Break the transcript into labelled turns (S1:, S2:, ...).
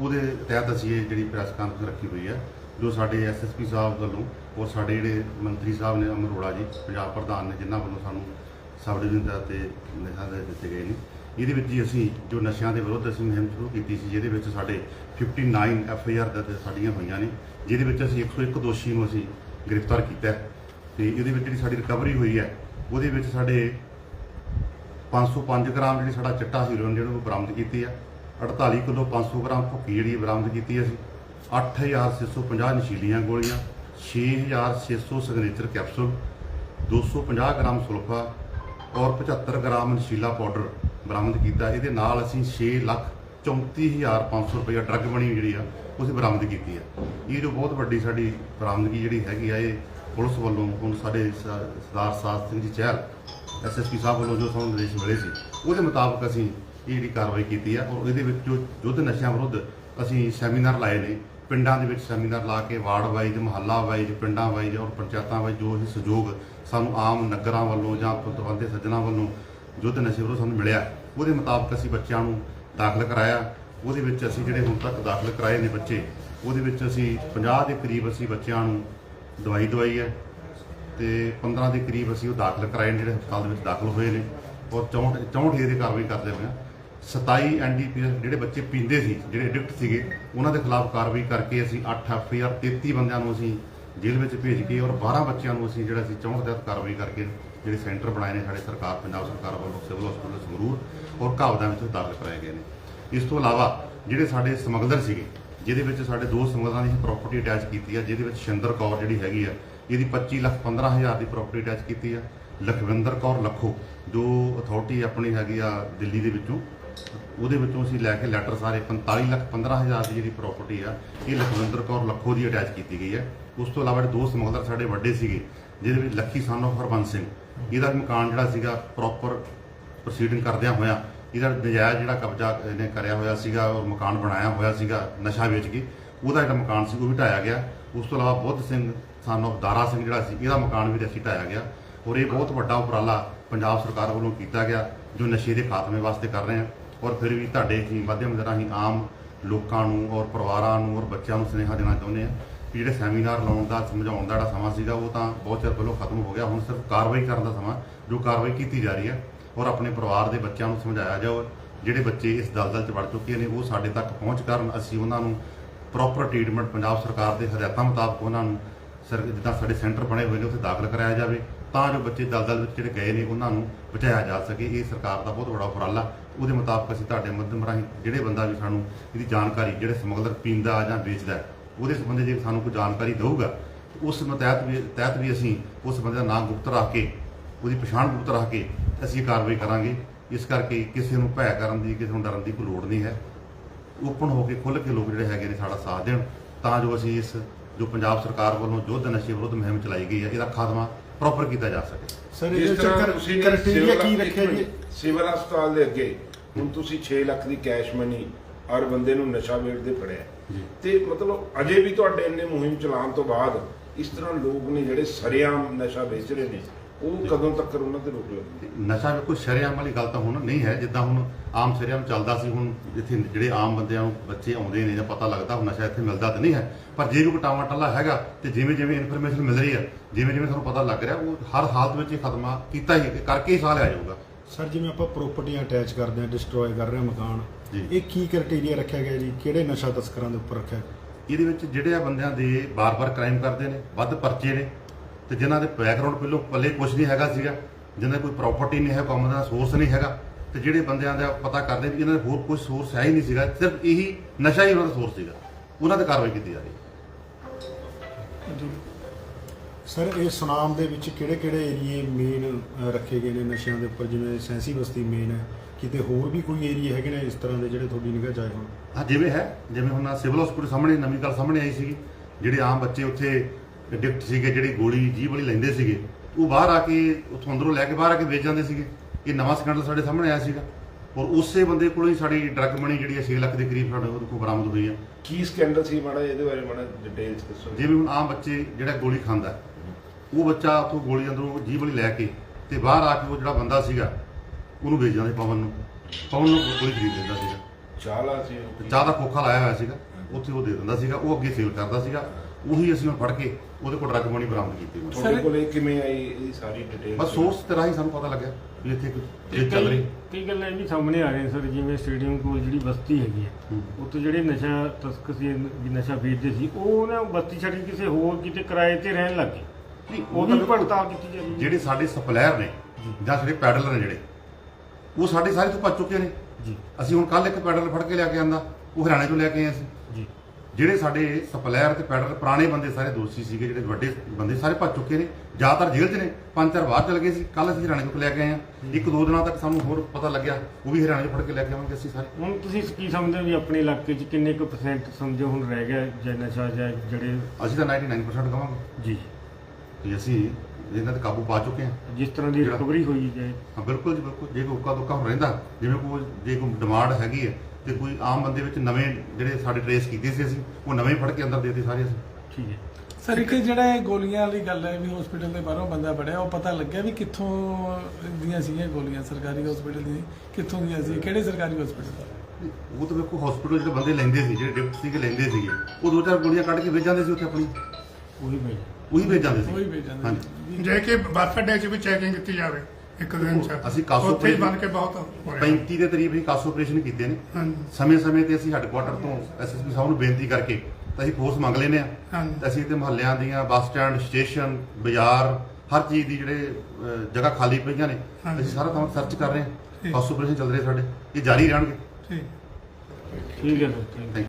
S1: ਉਹਦੇ ਤਹਿਤ ਅਸੀਂ ਇਹ ਜਿਹੜੀ ਪ੍ਰੈਸ ਕਾਨਫਰੰਸ ਰੱਖੀ ਹੋਈ ਹੈ, ਜੋ ਸਾਡੇ ਐਸਐਸਪੀ ਸਾਹਿਬ ਵੱਲੋਂ ਔਰ ਸਾਡੇ ਜਿਹੜੇ ਮੰਤਰੀ ਸਾਹਿਬ ਨੇ ਅਮਰ ਅਰੋੜਾ ਜੀ, ਪੰਜਾਬ ਪ੍ਰਧਾਨ ਨੇ ਜਿਨ੍ਹਾਂ ਵੱਲੋਂ ਸਾਨੂੰ ਸਬ ਡਿਵੀਜ਼ਨ ਦਾ ਤੇ ਨਿਸ਼ਾਨ ਦਿੱਤੇ ਗਏ ਨੇ। ਇਹਦੇ ਵਿੱਚ ਜੀ ਅਸੀਂ ਜੋ ਨਸ਼ਿਆਂ ਦੇ ਵਿਰੁੱਧ ਅਸੀਂ ਮੁਹਿੰਮ ਸ਼ੁਰੂ ਕੀਤੀ ਸੀ, ਜਿਹਦੇ ਵਿੱਚ ਸਾਡੇ 59 ਐਫ ਆਈ ਆਰ ਦਰਜ ਸਾਡੀਆਂ ਹੋਈਆਂ ਨੇ, ਜਿਹਦੇ ਵਿੱਚ ਅਸੀਂ 101 ਦੋਸ਼ੀ ਨੂੰ ਅਸੀਂ ਗ੍ਰਿਫਤਾਰ ਕੀਤਾ ਹੈ। ਤੇ ਇਹਦੇ ਵਿੱਚ ਜਿਹੜੀ ਸਾਡੀ ਰਿਕਵਰੀ ਹੋਈ ਹੈ, ਉਹਦੇ ਵਿੱਚ ਸਾਡੇ 505 ਗ੍ਰਾਮ ਜਿਹੜੀ ਸਾਡਾ ਚਿੱਟਾ ਹੀਰੋਇਨ ਜਿਹੜਾ ਉਹ ਬਰਾਮਦ ਕੀਤੀ ਆ 48 ਕਿਲੋ 500 ਗ੍ਰਾਮ ਭੁੱਕੀ ਜਿਹੜੀ ਬਰਾਮਦ ਕੀਤੀ ਹੈ ਅਸੀਂ 8650 ਨਸ਼ੀਲੀਆਂ ਗੋਲੀਆਂ 6600 ਸਿਗਨੇਚਰ ਕੈਪਸੂਲ 250 ਗ੍ਰਾਮ ਸੁਲਫਾ ਔਰ 75 ਗ੍ਰਾਮ ਨਸ਼ੀਲਾ ਪਾਊਡਰ ਬਰਾਮਦ ਕੀਤਾ। ਇਹਦੇ ਨਾਲ ਅਸੀਂ 6 ਲੱਖ 34500 ਰੁਪਏ ਡਰੱਗ ਬਣੀ ਜਿਹੜੀ ਆ ਉਸੇ ਬਰਾਮਦ ਕੀਤੀ ਆ ਇਹ ਜੋ ਬਹੁਤ ਵੱਡੀ ਸਾਡੀ ਬਰਾਮਦਗੀ ਜਿਹੜੀ ਹੈਗੀ ਆ, ਇਹ ਪੁਲਿਸ ਵੱਲੋਂ ਹੁਣ ਸਾਡੇ ਸ- ਸਰਦਾਰ ਸਾਧ ਸਿੰਘ ਜੀ ਚਹਿਲ ਐਸਐਸਪੀ ਸਾਹਿਬ ਵੱਲੋਂ ਜੋ ਸਾਨੂੰ ਨਿਰਦੇਸ਼ ਮਿਲੇ ਸੀ, ਉਹਦੇ ਮੁਤਾਬਕ ਅਸੀਂ ਇਹ ਜਿਹੜੀ ਕਾਰਵਾਈ ਕੀਤੀ ਆ, ਔਰ ਇਹਦੇ ਵਿੱਚ ਜੋ ਯੁੱਧ ਨਸ਼ਿਆਂ ਵਿਰੁੱਧ ਅਸੀਂ ਸੈਮੀਨਾਰ ਲਾਏ ਨੇ, ਪਿੰਡਾਂ ਦੇ ਵਿੱਚ ਸੈਮੀਨਾਰ ਲਾ ਕੇ ਵਾਰਡ ਵਾਈਜ਼ ਮੁਹੱਲਾ ਵਾਈਜ਼ ਪਿੰਡਾਂ ਵਾਈਜ਼ ਔਰ ਪੰਚਾਇਤਾਂ ਵਾਈਜ਼ ਜੋ ਇਹ ਸਹਿਯੋਗ ਸਾਨੂੰ ਆਮ ਨਗਰਾਂ ਵੱਲੋਂ ਜਾਂ ਪਤਵੰਤੇ ਸੱਜਣਾ ਵੱਲੋਂ ਯੁੱਧ ਨਸ਼ੇ ਵਿਰੁੱਧ ਸਾਨੂੰ ਮਿਲਿਆ। ਉਹਦੇ ਮੁਤਾਬਕ ਅਸੀਂ ਬੱਚਿਆਂ ਨੂੰ ਦਾਖਲ ਕਰਾਇਆ। ਉਹਦੇ ਵਿੱਚ ਅਸੀਂ ਜਿਹੜੇ ਹੁਣ ਤੱਕ ਦਾਖਲ ਕਰਾਏ ਨੇ ਬੱਚੇ, ਉਹਦੇ ਵਿੱਚ ਅਸੀਂ 50 ਦੇ ਕਰੀਬ ਅਸੀਂ ਬੱਚਿਆਂ ਨੂੰ ਦਵਾਈ ਦਵਾਈ ਹੈ ਤੇ 15 ਦੇ ਕਰੀਬ ਅਸੀਂ ਉਹ ਦਾਖਲ ਕਰਾਏ ਨੇ, ਜਿਹੜੇ ਹਸਪਤਾਲ ਦੇ ਵਿੱਚ ਦਾਖਲ ਹੋਏ ਨੇ। ਔਰ 64 64 ਦੀ ਕਾਰਵਾਈ ਕਰਦੇ ਹੋਏ ਆ 27 ਐਨਡੀਪੀਐਸ ਜਿਹੜੇ ਬੱਚੇ ਪੀਂਦੇ ਸੀ, ਜਿਹੜੇ ਐਡਿਕਟ ਸੀਗੇ, ਉਹਨਾਂ ਦੇ ਖਿਲਾਫ ਕਾਰਵਾਈ ਕਰਕੇ ਅਸੀਂ 8 ਐਫਆਈਆਰ 33 ਬੰਦਿਆਂ ਨੂੰ ਅਸੀਂ ਜੇਲ੍ਹ ਵਿੱਚ ਭੇਜ ਕੇ ਔਰ 12 ਬੱਚਿਆਂ ਨੂੰ ਅਸੀਂ ਜਿਹੜਾ ਸੀ 64 ਤਹਿਤ ਕਾਰਵਾਈ ਕਰਕੇ ਜਿਹੜੇ ਸੈਂਟਰ ਬਣਾਏ ਨੇ ਸਾਡੇ ਸਰਕਾਰ, ਪੰਜਾਬ ਸਰਕਾਰ ਵੱਲੋਂ, ਸਿਵਲ ਹਸਪਤਾਲ ਸੰਗਰੂਰ ਔਰ ਘਾਵਦਾਂ ਵਿੱਚ ਦਾਖਲ ਕਰਾਏ ਗਏ ਨੇ। ਇਸ ਤੋਂ ਇਲਾਵਾ ਜਿਹੜੇ ਸਾਡੇ ਸਮਗਲਰ ਸੀਗੇ, ਜਿਹਦੇ ਵਿੱਚ ਸਾਡੇ ਦੋ ਸਮਗਲਰਾਂ ਦੀ ਪ੍ਰਾਪਰਟੀ ਅਟੈਚ ਕੀਤੀ ਆ, ਜਿਹਦੇ ਵਿੱਚ ਸ਼ਿੰਦਰ ਕੌਰ ਜਿਹੜੀ ਹੈਗੀ ਆ, ਇਹਦੀ 25 ਲੱਖ 15 ਹਜ਼ਾਰ ਦੀ ਪ੍ਰਾਪਰਟੀ ਅਟੈਚ ਕੀਤੀ ਆ। ਲਖਵਿੰਦਰ ਕੌਰ ਲੱਖੋ, ਜੋ ਅਥਾਰਟੀ ਆਪਣੀ ਹੈਗੀ ਆ ਦਿੱਲੀ ਦੇ ਵਿੱਚੋਂ ਉਹਦੇ ਵਿੱਚੋਂ ਅਸੀਂ ਲੈ ਕੇ ਲੈਟਰ ਸਾਰੇ 45 ਲੱਖ 15 ਹਜ਼ਾਰ ਦੀ ਜਿਹੜੀ ਪ੍ਰਾਪਰਟੀ ਆ, ਇਹ ਲਖਵਿੰਦਰ ਕੌਰ ਲੱਖੋ ਦੀ ਅਟੈਚ ਕੀਤੀ ਗਈ ਹੈ। ਉਸ ਤੋਂ ਇਲਾਵਾ ਜਿਹੜੇ ਦੋ ਸਮਗਲਰ ਸਾਡੇ ਵੱਡੇ ਸੀਗੇ, ਜਿਹਦੇ ਵਿੱਚ ਲੱਖੀ ਸਨ of ਹਰਬੰਸ ਸਿੰਘ, ਇਹਦਾ ਮਕਾਨ ਜਿਹੜਾ ਸੀਗਾ ਪ੍ਰੋਪਰ ਪ੍ਰੋਸੀਡਿੰਗ ਕਰਦਿਆਂ ਹੋਇਆ, ਇਹਦਾ ਨਜਾਇਜ਼ ਜਿਹੜਾ ਕਬਜ਼ਾ ਇਹਨੇ ਕਰਿਆ ਹੋਇਆ ਸੀਗਾ, ਔਰ ਮਕਾਨ ਬਣਾਇਆ ਹੋਇਆ ਸੀਗਾ, ਨਸ਼ਾ ਵੇਚ ਕੇ, ਉਹਦਾ ਜਿਹੜਾ ਮਕਾਨ ਸੀ ਉਹ ਵੀ ਢਾਇਆ ਗਿਆ। ਉਸ ਤੋਂ ਇਲਾਵਾ ਬੁੱਧ ਸਿੰਘ ਸਨ of ਦਾਰਾ ਸਿੰਘ ਜਿਹੜਾ ਸੀ, ਇਹਦਾ ਮਕਾਨ ਵੀ ਅਸੀਂ ਢਾਇਆ ਗਿਆ। ਔਰ ਇਹ ਬਹੁਤ ਵੱਡਾ ਉਪਰਾਲਾ ਪੰਜਾਬ ਸਰਕਾਰ ਵੱਲੋਂ ਕੀਤਾ ਗਿਆ, ਜੋ ਨਸ਼ੇ ਦੇ ਖਾਤਮੇ ਵਾਸਤੇ ਕਰ ਰਹੇ ਹਾਂ ਔਰ ਫਿਰ ਵੀ ਤੁਹਾਡੇ ਹੀ ਮਾਧਿਅਮ ਦੇ ਰਾਹੀਂ ਆਮ ਲੋਕਾਂ ਨੂੰ ਔਰ ਪਰਿਵਾਰਾਂ ਨੂੰ ਔਰ ਬੱਚਿਆਂ ਨੂੰ ਸੁਨੇਹਾ ਦੇਣਾ ਚਾਹੁੰਦੇ ਆ ਕਿ ਜਿਹੜੇ ਸੈਮੀਨਾਰ ਲਾਉਣ ਦਾ, ਸਮਝਾਉਣ ਦਾ ਜਿਹੜਾ ਸਮਾਂ ਸੀਗਾ, ਉਹ ਤਾਂ ਬਹੁਤ ਚਿਰ ਪਹਿਲਾਂ ਖਤਮ ਹੋ ਗਿਆ। ਹੁਣ ਸਿਰਫ ਕਾਰਵਾਈ ਕਰਨ ਦਾ ਸਮਾਂ, ਜੋ ਕਾਰਵਾਈ ਕੀਤੀ ਜਾ ਰਹੀ ਹੈ, ਔਰ ਆਪਣੇ ਪਰਿਵਾਰ ਦੇ ਬੱਚਿਆਂ ਨੂੰ ਸਮਝਾਇਆ ਜਾਓ। ਜਿਹੜੇ ਬੱਚੇ ਇਸ ਦਲਦਲ 'ਚ ਵੜ ਚੁੱਕੇ ਨੇ, ਉਹ ਸਾਡੇ ਤੱਕ ਪਹੁੰਚ ਕਰਨ। ਅਸੀਂ ਉਹਨਾਂ ਨੂੰ ਪ੍ਰੋਪਰ ਟ੍ਰੀਟਮੈਂਟ ਪੰਜਾਬ ਸਰਕਾਰ ਦੇ ਹਦਾਇਤਾਂ ਮੁਤਾਬਕ ਉਹਨਾਂ ਨੂੰ ਸਰ, ਜਿੱਦਾਂ ਸਾਡੇ ਸੈਂਟਰ ਬਣੇ ਹੋਏ ਨੇ, ਉੱਥੇ ਦਾਖਲ ਕਰਾਇਆ ਜਾਵੇ, ਤਾਂ ਜੋ ਬੱਚੇ ਦਲਦਲ ਵਿੱਚ ਜਿਹੜੇ ਗਏ ਨੇ, ਉਹਨਾਂ ਨੂੰ ਬਚਾਇਆ ਜਾ ਸਕੇ। ਇਹ ਸਰਕਾਰ ਦਾ ਬਹੁਤ ਵੱਡਾ ਉਪਰਾਲਾ ਉਹਦੇ ਮੁਤਾਬਕ ਅਸੀਂ ਤੁਹਾਡੇ ਮਾਧਿਅਮ ਰਾਹੀਂ ਜਿਹੜੇ ਬੰਦਾ ਵੀ ਸਾਨੂੰ ਇਹਦੀ ਜਾਣਕਾਰੀ, ਜਿਹੜੇ ਸਮਗਲਰ ਪੀਂਦਾ ਜਾਂ ਵੇਚਦਾ ਉਹਦੇ ਸੰਬੰਧੀ ਜੇ ਸਾਨੂੰ ਕੋਈ ਜਾਣਕਾਰੀ ਦੇਊਗਾ ਉਸ ਨੂੰ ਤਹਿਤ ਵੀ ਤਹਿਤ ਵੀ ਅਸੀਂ ਉਸ ਬੰਦੇ ਦਾ ਨਾਮ ਗੁਪਤ ਰੱਖ ਕੇ, ਉਹਦੀ ਪਛਾਣ ਗੁਪਤ ਰੱਖ ਕੇ ਅਸੀਂ ਕਾਰਵਾਈ ਕਰਾਂਗੇ। ਇਸ ਕਰਕੇ ਕਿਸੇ ਨੂੰ ਭੈ ਕਰਨ ਦੀ, ਕਿਸੇ ਨੂੰ ਡਰਨ ਦੀ ਕੋਈ ਲੋੜ ਨਹੀਂ ਹੈ। ਓਪਨ ਹੋ ਕੇ ਖੁੱਲ੍ਹ ਕੇ ਲੋਕ ਜਿਹੜੇ ਹੈਗੇ ਨੇ ਸਾਡਾ ਸਾਥ ਦੇਣ, ਤਾਂ ਜੋ ਅਸੀਂ ਇਸ, ਜੋ ਪੰਜਾਬ ਸਰਕਾਰ ਵੱਲੋਂ ਯੁੱਧ ਨਸ਼ੇ ਵਿਰੁੱਧ ਮੁਹਿੰਮ ਚਲਾਈ ਗਈ ਹੈ, ਇਹਦਾ ਖਾਤਮਾ ਪ੍ਰੋਪਰ ਕੀਤਾ ਜਾ ਸਕੇ।
S2: ਸਰ
S3: ਜਿਸ ਤਰ੍ਹਾਂ
S2: ਚੱਕਰ
S3: ਤੁਸੀਂ
S2: ਕ੍ਰਾਈਟੇਰੀਆ
S3: ਸਿਵਲ
S2: ਕੀ ਰੱਖਿਆ ਜੀ?
S3: ਸਿਵਲ ਹਸਪਤਾਲ ਦੇ ਅੱਗੇ ਹੁਣ ਤੁਸੀਂ 6 ਲੱਖ ਦੀ ਕੈਸ਼ ਮਨੀ ਔਰ ਬੰਦੇ ਨੂੰ ਨਸ਼ਾ ਵੇਚਦੇ ਫੜਿਆ। ਤੇ ਮਤਲਬ ਅਜੇ ਵੀ ਤੁਹਾਡੇ ਇੰਨੇ ਮੁਹਿੰਮ ਚਲਾਉਣ ਤੋਂ ਬਾਅਦ ਇਸ ਤਰ੍ਹਾਂ ਲੋਕ ਨੇ ਜਿਹੜੇ ਸਰੇਆਮ ਨਸ਼ਾ ਵੇਚ ਰਹੇ ਨੇ ਉਹ ਕਦੋਂ ਤੱਕ ਉਹਨਾਂ ਤੇ ਰੋਕ ਲੱਗੇਗੀ
S1: ਨਸ਼ਾ ਵੀ ਕੋਈ ਸ਼ਰੇਆਮ ਵਾਲੀ ਗੱਲ ਤਾਂ ਹੁਣ ਨਹੀਂ ਹੈ। ਜਿੱਦਾਂ ਹੁਣ ਆਮ ਸ਼ਰੇਆਮ ਚੱਲਦਾ ਸੀ ਹੁਣ ਇੱਥੇ ਜਿਹੜੇ ਆਮ ਬੰਦਿਆਂ ਨੂੰ ਬੱਚੇ ਆਉਂਦੇ ਨੇ ਜਾਂ ਪਤਾ ਲੱਗਦਾ ਹੁਣ ਨਸ਼ਾ ਇੱਥੇ ਮਿਲਦਾ ਤਾਂ ਨਹੀਂ ਹੈ। ਪਰ ਜੇ ਵੀ ਕੋਈ ਟਾਵਾ ਟੱਲਾ ਹੈਗਾ ਤੇ ਜਿਵੇਂ ਜਿਵੇਂ ਇਨਫੋਰਮੇਸ਼ਨ ਮਿਲ ਰਹੀ ਹੈ ਜਿਵੇਂ ਜਿਵੇਂ ਤੁਹਾਨੂੰ ਪਤਾ ਲੱਗ ਰਿਹਾ ਉਹ ਹਰ ਹਾਲਤ ਵਿੱਚ ਇਹ ਖਤਮਾ ਕੀਤਾ ਹੀ ਕਰਕੇ ਹੀ ਸਾਹ ਲਿਆ ਜਾਊਗਾ।
S2: ਸਰ ਜਿਵੇਂ ਆਪਾਂ ਪ੍ਰਾਪਰਟੀਆਂ ਅਟੈਚ ਕਰਦੇ ਹਾਂ ਡਿਸਟਰੋਏ ਕਰ ਰਹੇ ਹਾਂ ਮਕਾਨ। ਇਹ ਕੀ ਕ੍ਰਾਈਟੇਰੀਆ ਰੱਖਿਆ ਗਿਆ ਜੀ? ਕਿਹੜੇ ਨਸ਼ਾ ਤਸਕਰਾਂ ਦੇ ਉੱਪਰ ਰੱਖਿਆ?
S1: ਇਹਦੇ ਵਿੱਚ ਜਿਹੜੇ ਆ ਬੰਦਿਆਂ ਦੇ ਬਾਰ-ਬਾਰ ਕ੍ਰਾਈਮ ਕਰਦੇ ਨੇ ਵੱਧ ਪਰਚੇ ਨੇ ਤੇ ਜਿਨ੍ਹਾਂ ਦੇ ਬੈਕਗ੍ਰਾਉਂਡ ਪਹਿਲੋਂ ਪੱਲੇ ਕੁਝ ਨਹੀਂ ਹੈਗਾ ਸੀਗਾ ਜਿਨ੍ਹਾਂ ਦੀ ਕੋਈ ਪ੍ਰਾਪਰਟੀ ਨਹੀਂ ਹੈ ਕੰਮ ਦਾ ਸੋਰਸ ਨਹੀਂ ਹੈਗਾ ਤੇ ਜਿਹੜੇ ਬੰਦਿਆਂ ਦਾ ਪਤਾ ਕਰਦੇ ਵੀ ਇਹਨਾਂ ਦਾ ਹੋਰ ਕੋਈ ਸੋਰਸ ਹੈ ਹੀ ਨਹੀਂ ਸੀਗਾ ਸਿਰਫ ਇਹੀ ਨਸ਼ਾ ਹੀ ਉਹਨਾਂ ਦਾ ਸੋਰਸ ਸੀਗਾ ਉਹਨਾਂ ਤੇ ਕਾਰਵਾਈ ਕੀਤੀ ਜਾ ਰਹੀ
S2: ਸਰ ਇਹ ਸੁਨਾਮ ਦੇ ਵਿੱਚ ਕਿਹੜੇ ਕਿਹੜੇ ਏਰੀਏ ਮੇਨ ਰੱਖੇ ਗਏ ਨੇ ਨਸ਼ਿਆਂ ਦੇ ਉੱਪਰ? ਜਿਵੇਂ ਸੈਂਸੀ ਬਸਤੀ ਮੇਨ ਹੈ ਕਿਤੇ ਹੋਰ ਵੀ ਕੋਈ ਏਰੀਏ ਹੈਗੇ ਨੇ ਇਸ ਤਰ੍ਹਾਂ ਦੇ ਜਿਹੜੇ ਤੁਹਾਡੀ ਨਿਗਾਹ 'ਚ ਆਏ ਹੋਣ?
S1: ਹਾਂ ਜਿਵੇਂ ਹੈ ਜਿਵੇਂ ਹੁਣ ਸਿਵਲ ਹਸਪੀਟਲ ਸਾਹਮਣੇ ਨਵੀਂ ਗੱਲ ਸਾਹਮਣੇ ਆਈ ਸੀਗੀ ਜਿਹੜੇ ਆਮ ਬੱਚੇ ਉੱਥੇ ਐਡਿਕਟ ਸੀਗੇ ਜਿਹੜੀ ਗੋਲੀ ਜੀਭ ਵਾਲੀ ਲੈਂਦੇ ਸੀਗੇ ਉਹ ਬਾਹਰ ਆ ਕੇ ਉੱਥੋਂ ਅੰਦਰੋਂ ਲੈ ਕੇ ਬਾਹਰ ਆ ਕੇ ਵੇਚ ਜਾਂਦੇ ਸੀਗੇ। ਇਹ ਨਵਾਂ ਸਕੈਂਡਲ ਸਾਡੇ ਸਾਹਮਣੇ ਆਇਆ ਸੀਗਾ। ਔਰ ਉਸੇ ਬੰਦੇ ਕੋਲੋਂ ਹੀ ਸਾਡੀ ਡਰੱਗ ਮਨੀ ਜਿਹੜੀ ਹੈ 6 ਲੱਖ ਦੇ ਕਰੀਬ ਸਾਡੇ ਕੋਲ ਬਰਾਮਦ ਹੋਈ ਹੈ
S3: ਕੀ ਸਕੈਂਡਲ ਸੀ ਮਾੜਾ ਇਹਦੇ ਬਾਰੇ ਮਾੜਾ ਡਿਟੇਲ ਚ ਦੱਸੋ।
S1: ਜਿਵੇਂ ਹੁਣ ਆਮ ਬੱਚੇ ਜਿਹੜਾ ਗੋਲੀ ਖਾਂਦਾ ਉਹ ਬੱਚਾ ਉੱਥੋਂ ਗੋਲੀ ਅੰਦਰੋਂ ਜੀਭ ਵਾਲੀ ਲੈ ਕੇ ਤੇ ਬਾਹਰ ਆ ਕੇ ਉਹ ਜਿਹੜਾ ਬੰਦਾ ਸੀਗਾ ਉਹਨੂੰ ਵੇਚ ਜਾਂਦੇ ਪਵਨ ਨੂੰ। ਪਵਨ ਨੂੰ ਗੋਲੀ ਖਰੀਦ ਲੈਂਦਾ ਸੀਗਾ।
S3: ਚਾਲਾ ਸੀ
S1: ਚਾਹ ਦਾ ਖੋਖਾ ਲਾਇਆ ਹੋਇਆ ਸੀਗਾ। ਉੱਥੇ ਉਹ ਦੇ ਦਿੰਦਾ ਸੀਗਾ ਉਹ ਅੱਗੇ ਸੇਲ ਕਰਦਾ ਸੀਗਾ। ਉਹੀ ਅਸੀਂ ਹੁਣ ਫੜ ਕੇ ਉਹਦੇ ਕੋਲ ਡਰੱਗ ਮਨੀ ਬਰਾਮਦ ਕੀਤੀ ਹੋਈ।
S3: ਤੁਹਾਡੇ ਕੋਲ ਇਹ ਕਿਵੇਂ ਆਈ ਇਹਦੀ ਸਾਰੀ ਡਿਟੇਲ
S1: ਬਸ ਸੋਰਸ ਤੇ ਰਾਹੀਂ ਸਾਨੂੰ ਪਤਾ ਲੱਗਿਆ ਵੀ ਇੱਥੇ ਕੋਈ ਇਹ ਚੱਲ ਰਹੀ।
S4: ਕਈ ਗੱਲਾਂ ਇਹ ਵੀ ਸਾਹਮਣੇ ਆ ਰਹੀਆਂ ਸਰ ਜਿਵੇਂ ਸਟੇਡੀਅਮ ਕੋਲ ਜਿਹੜੀ ਬਸਤੀ ਹੈਗੀ ਹੈ। ਉੱਥੇ ਜਿਹੜੇ ਨਸ਼ਾ ਤਸਕਰ ਸੀ ਨਸ਼ਾ ਵੇਚਦੇ ਸੀ ਉਹ ਨਾ ਬਸਤੀ ਛੱਡ ਕੇ ਕਿਸੇ ਹੋਰ ਕਿਤੇ ਕਿਰਾਏ ਤੇ ਰਹਿਣ ਲੱਗ ਗਏ। ਉਹ ਵੀ ਪੜਤਾਲ ਕੀਤੀ ਜਾ ਰਹੀ ਹੈ।
S1: ਜਿਹੜੇ ਸਾਡੇ ਸਪਲਾਇਰ ਨੇ ਜਾਂ। ਜਿਹੜੇ ਪੈਡਲਰ ਨੇ ਜਿਹੜੇ ਉਹ ਸਾਡੇ ਸਾਰੇ ਤੋਂ ਭੱਜ ਚੁੱਕੇ ਨੇ।
S4: ਜੀ।
S1: ਅਸੀਂ ਹੁਣ ਕੱਲ ਇੱਕ ਪੈਡਲਰ ਫੜ ਕੇ ਲਿਆ ਕੇ ਆਂਦਾ ਉਹ ਹਰਿਆਣੇ ਤੋਂ ਲੈ ਕੇ ਆਏ ਅਸੀਂ।
S4: ਜੀ।
S1: ਜਿਹੜੇ ਸਾਡੇ ਸਪਲਾਇਰ ਤੇ ਪੈਡਲਰ ਪੁਰਾਣੇ ਬੰਦੇ ਸਾਰੇ ਦੋਸ਼ੀ ਸੀਗੇ ਜਿਹੜੇ ਵੱਡੇ ਬੰਦੇ ਸਾਰੇ ਭੱਜ ਚੁੱਕੇ ਨੇ। ਜ਼ਿਆਦਾਤਰ ਜੇਲ੍ਹ 'ਚ ਨੇ ਪੰਜ ਚਾਰ ਬਾਹਰ ਚਲੇ ਗਏ ਸੀ। ਕੱਲ ਅਸੀਂ ਹਰਿਆਣੇ ਤੋਂ ਲੈ ਕੇ ਆਏ ਆ ਇੱਕ ਦੋ ਦਿਨਾਂ ਤੱਕ ਸਾਨੂੰ ਹੋਰ ਪਤਾ ਲੱਗਿਆ ਉਹ ਵੀ ਹਰਿਆਣੇ 'ਚ ਫੜ ਕੇ ਲੈ ਕੇ ਆਵਾਂਗੇ ਅਸੀਂ ਸਾਰੇ।
S4: ਹੁਣ ਤੁਸੀਂ ਕੀ ਸਮਝਦੇ ਹੋ ਵੀ ਆਪਣੇ ਇਲਾਕੇ 'ਚ ਕਿੰਨੇ ਕੁ ਪਰਸੈਂਟ ਸਮਝੋ ਹੁਣ ਰਹਿ ਗਿਆ ਜਾਂ ਨਸ਼ਾ ਜਾਂ ਜਿਹੜੇ
S1: ਅਸੀਂ ਤਾਂ 99% ਕਵਾਂਗੇ।
S4: ਜੀ।
S1: ਕਿ ਅਸੀਂ ਇਹਨਾਂ ਤੇ ਕਾਬੂ ਪਾ ਚੁੱਕੇ ਹਾਂ।
S4: ਜਿਸ ਤਰ੍ਹਾਂ ਦੀ
S1: ਜਿਹੜਾ-
S4: ਰਿਕਵਰੀ ਹੋਈ ਜਾਏ
S1: ਹਾਂ ਬਿਲਕੁਲ ਜੀ ਬਿਲਕੁਲ। ਜੇ ਕੋਈ ਉੱਕਾ ਦੁੱਕਾ ਹੁਣ ਰਹਿੰਦਾ ਜਿਵੇਂ ਕੋਈ ਜੇ ਕੋਈ ਡਿਮਾਂਡ ਹੈਗੀ ਹੈ ਤੇ ਕੋਈ ਆਮ ਬੰਦੇ ਵਿੱਚ ਨਵੇਂ ਜਿਹੜੇ ਸਾਡੇ ਟਰੇਸ ਕੀਤੇ ਸੀ ਅਸੀਂ ਉਹ ਨਵੇਂ ਫੜ ਕੇ ਅੰਦਰ ਦੇਤੇ ਸਾਰੇ ਅਸੀਂ।
S4: ਠੀਕ ਹੈ।
S5: ਸਰ ਇੱਕ ਜਿਹੜਾ ਇਹ ਗੋਲੀਆਂ ਵਾਲੀ ਗੱਲ ਹੈ ਵੀ ਹਸਪੀਟਲ ਦੇ ਬਾਹਰੋਂ ਬੰਦਾ ਫੜਿਆ ਉਹ ਪਤਾ ਲੱਗਿਆ ਵੀ ਕਿੱਥੋਂ ਦੀਆਂ ਸੀਗੀਆਂ ਗੋਲੀਆਂ ਸਰਕਾਰੀ ਹਸਪੀਟਲ ਦੀਆਂ? ਕਿੱਥੋਂ ਦੀਆਂ ਸੀ? ਕਿਹੜੇ ਸਰਕਾਰੀ ਹਸਪੀਟਲ ਦਾ
S1: ਉਹ ਤਾਂ ਵੇਖੋ ਹਸਪੀਟਲ ਜਿਹੜੇ ਬੰਦੇ ਲੈਂਦੇ ਸੀ ਜਿਹੜੇ ਡਿਪਟ ਸੀਗੇ ਲੈਂਦੇ ਸੀਗੇ। ਉਹ ਦੋ ਚਾਰ ਗੋਲੀਆਂ ਕੱਢ ਕੇ ਵੇਚ ਜਾਂਦੇ ਸੀ ਉੱਥੇ ਆਪਣੀ।
S4: ਉਹੀ ਭਾਈ
S1: ਉਹੀ ਵੇਚ ਜਾਂਦੇ ਸੀ।
S5: ਉਹੀ।
S6: ਜੇ ਕਿ ਬੱਸ ਅੱਡੇ 'ਚ ਵੀ ਚੈਕਿੰਗ ਕੀਤੀ ਜਾਵੇ ਇੱਕ ਦਿਨ 'ਚ।
S1: ਅਸੀਂ ਕਾਸੋ
S6: ਉੱਥੇ ਹੀ ਬਣ ਕੇ ਬਹੁਤ ਹੋਇਆ
S1: 35 ਦੇ ਕਰੀਬ ਅਸੀਂ ਕਾਸ ਆਪਰੇਸ਼ਨ ਕੀਤੇ ਨੇ। ਸਮੇਂ-ਸਮੇਂ ਤੇ ਅਸੀਂ ਹੈੱਡਕੁਆਟਰ ਤੋਂ ਐਸਐਸਪੀ ਸਾਹਿਬ ਨੂੰ ਬੇਨਤੀ ਕਰਕੇ ਤਾਂ ਅਸੀਂ ਫੋਰਸ ਮੰਗ ਲੈਨੇ ਆ ਅਸੀਂ ਤੇ ਮੁਹੱਲਿਆਂ ਦੀਆਂ ਬੱਸ ਸਟੈਂਡ ਸਟੇਸ਼ਨ ਬਾਜ਼ਾਰ ਹਰ ਚੀਜ਼ ਦੀ ਜਿਹੜੇ ਜਗ੍ਹਾ ਖਾਲੀ ਪਈਆਂ ਨੇ। ਅਸੀਂ ਸਾਰਾ ਥਾਂ ਸਰਚ ਕਰ ਰਹੇ ਹਾਂ। ਕਾਸ ਆਪਰੇਸ਼ਨ ਚੱਲ ਰਹੇ ਸਾਡੇ। ਇਹ ਜਾਰੀ ਰਹਿਣਗੇ।
S6: ਠੀਕ।
S4: ਠੀਕ ਹੈ ਸਰ ਥੈਂਕ ਯੂ